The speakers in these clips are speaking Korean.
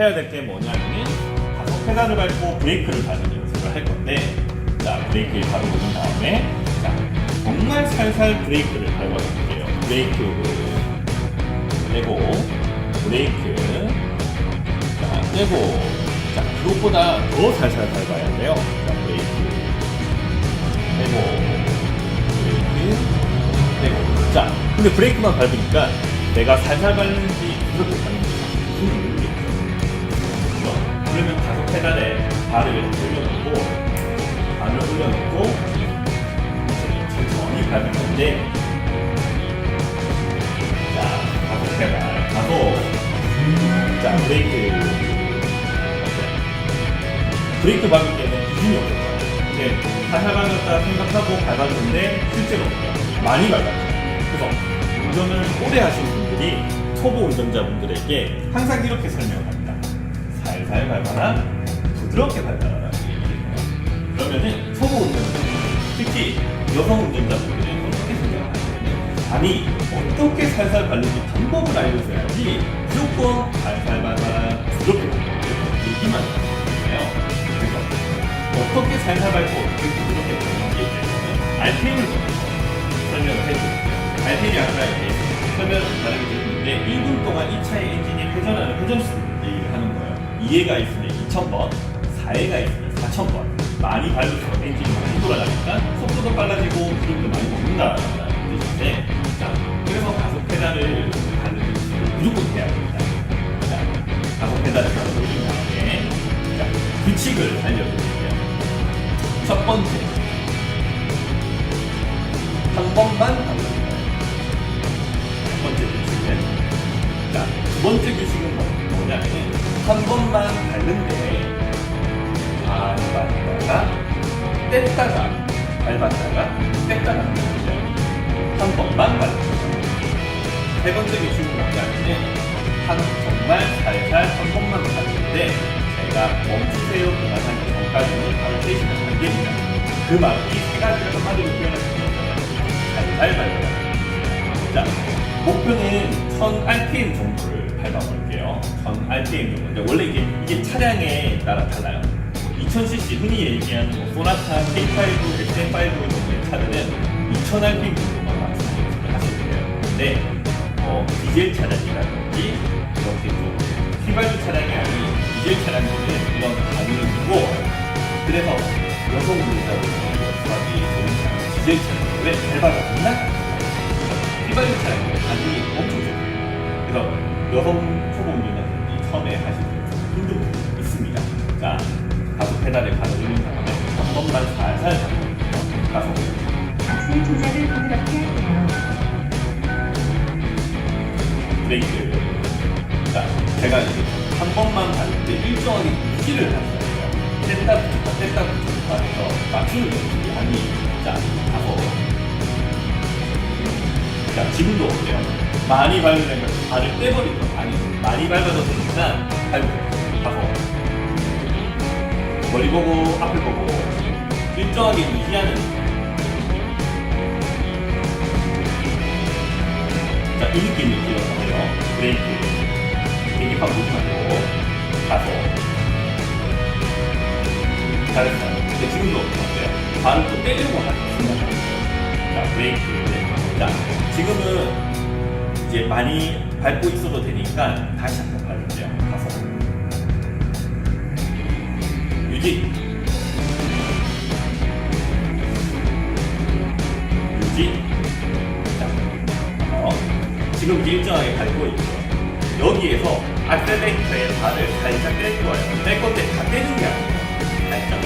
해야 될 게 뭐냐면은 가속 페달을 밟고 브레이크를 밟는 연습을 할 건데 자 브레이크를 바로 누른 다음에 자 정말 살살 브레이크를 밟아볼게요. 브레이크. 떼고 브레이크. 자 떼고. 자 그것보다 더 살살 밟아야 돼요. 자 브레이크. 떼고 브레이크. 떼고. 자 근데 브레이크만 밟으니까 내가 살살 밟는지 그렇게 밟는 페달에 발을 올려놓고 발을 올려놓고 천천히 밟을 건데 자 가속 페달 가속 자 브레이크. 브레이크 밟을 때는 기준이 없었잖아요 근데 살살 밟았다 생각하고 밟았는데 실제로? 많이 밟았죠. 그래서 운전을 오래 하신 분들이 초보 운전자분들에게 항상 이렇게 설명합니다. 살살 밟아라 부드럽게 밟아라. 그러면은 초보 운전자 특히 여성 운전자분들은 어떻게 생각하냐면 아니 어떻게 살살 밟는지 방법을 알려줘야지 무조건 밟아라. 이렇게 얘기만 하잖아요. 그래서 어떻게 살살 밟고 어떻게 부드럽게 밟는지에 대해서는 RPM을 설명을 해드릴게요. RPM이 아니라 이제 설명을 다르게 드리는데 1분 동안 이 차의 엔진이 회전하는 회전수를 얘기를 하는 거예요. 2회가 있으면 2000번 4회가 있으면 4000번 많이 밟을수록 엔진이 많이 돌아가니까 속도도 빨라지고 기름도 많이 먹는다라는 뜻인데 자 그래서 가속 페달을 밟는 무조건 해야 됩니다. 자 가속 페달을 바로 올린 다음에 자 규칙을 알려드릴게요. 첫 번째. 한 번만 밟는 첫 번째 규칙은 자, 두 번째 규칙은 뭐- 뭐냐면 한 번만 밟는데 밟았다가 뗐다가 밟았다가 뗐다가. 한 번만 밟는 거예요. 세 번째 규칙은 뭐냐면 한 정말 살살 한 번만 밟는데 제가 멈추세요 그만하기 전까지는 떼시면 안 됩니다. 그 말, 이 세 가지를 한마디로 표현할 수 있잖아요. 살살 밟아라. 자, 목표는 1000rpm 정도를 밟아볼게요. 1000rpm 정도. 근데 원래 이게, 이게 차량에 따라 달라요. 2000cc 흔히 얘기하는 뭐 소나타 K5, SM5 정도의 차들은 2000rpm 정도만 연습을 하시면 돼요. 근데 어, 디젤 차량이라든지 이렇게 좀 휘발유 차량이 아닌 디젤 차량들은 이런 가격이 무거워요. 그래서 여성 운전자분들이 연습하기 좋은 디젤 차량 왜 밟아서 못 나가요? 휘발유 차량은 가격이 엄청 좋아요. 그래서 여성 올린 다음에 한 번만 살살. 가속. 악셀 조작을 부드럽게 할게요. 브레이크. 자, 제가 이제 한 번만 밟는데 일정하게 유지를 하셔야 돼요. 뗐다 붙였다 뗐다 붙였다 해서 맞추는 연습이 아니에요. 자, 가서. 자, 지금도 어때요? 많이 밟으려면 발을 떼버리죠. 아니, 많이 밟아도 되니까 밟으세요. 가서. 머리 보고, 앞을 보고, 일정하게 유지하는 자, 이 느낌을 기억하세요. 브레이크. 계기판 말고, 가서. 잘했어요. 근데 지금도 어때요? 발을 또 때리려고 하는 생각하세요. 자, 브레이크. 자, 지금은 이제 많이 밟고 있어도 되니까 다시 한번 유지. 유지. 자, 어, 지금 일정하게 밟고 있죠. 여기에서 악셀레이터의 발을 살짝 뗄 거예요. 뗄 건데 다 떼는 게 아니에요. 살짝만.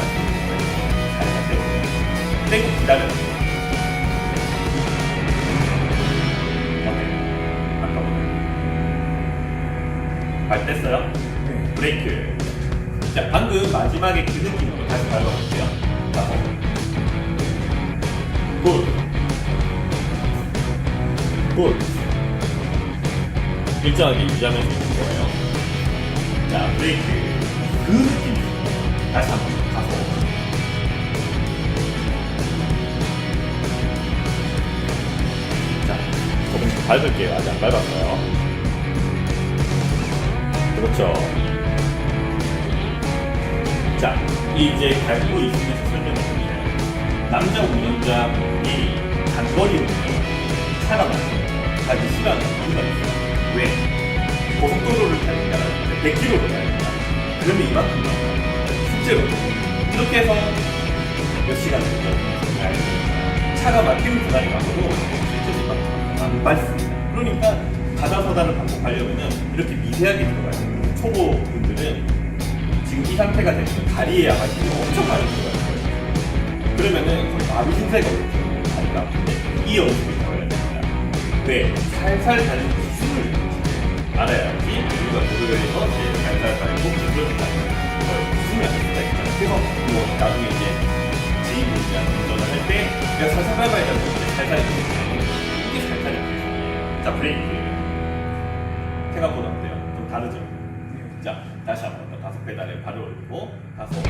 살짝 떼고. 떼고 기다려요. 어때요? 아까보다. 발 뗐어요? 브레이크. 자, 방금 마지막에 그 느낌으로 다시 밟아볼게요. 가서. 굿. 굿. 일정하게 유지하면서 있는 거예요. 자, 브레이크. 그 느낌이 다시 한번 가서. 자, 조금 밟을게요. 아직 안 밟았어요. 그렇죠. 자, 이제 밟고 있으면서 설명드립니다. 남자 운전자분이 단거리 운전, 차가 많아요. 가기 시간 이유가 있어요. 왜? 고속도로를 타니까 100km로 가니까 그러면 이만큼 나와요. 실제로 이렇게 해서 몇 시간 정도 가야 됩니다. 차가 막히는 구간이 가서도 실제로 이만큼 안 밟습니다. 그러니까 가다서다를 반복하려면 이렇게 미세하게 들어가야 돼요. 초보분들은 이 상태가 되면 다리에 아마 힘이 엄청 많이 들어가요. 그러면은 마비 신세가 오죠. 다리가 아픈데 이 연습이 들어야 됩니다. 왜? 살살 가는 기술을 알아야지 우리가 모델에서 이제 살살 가고 기술을 걸 기술을 알 수가 있잖아요. 그래서 뭐 나중에 이제 지인분이랑 운전을 할 때 내가 살살 밟아야 되고 이제 살살 이게 살살이 자 브레이크 생각보다 어때요? 좀 다르죠? 자 다시 한번 더 다섯 페달에 발을 올리고 다섯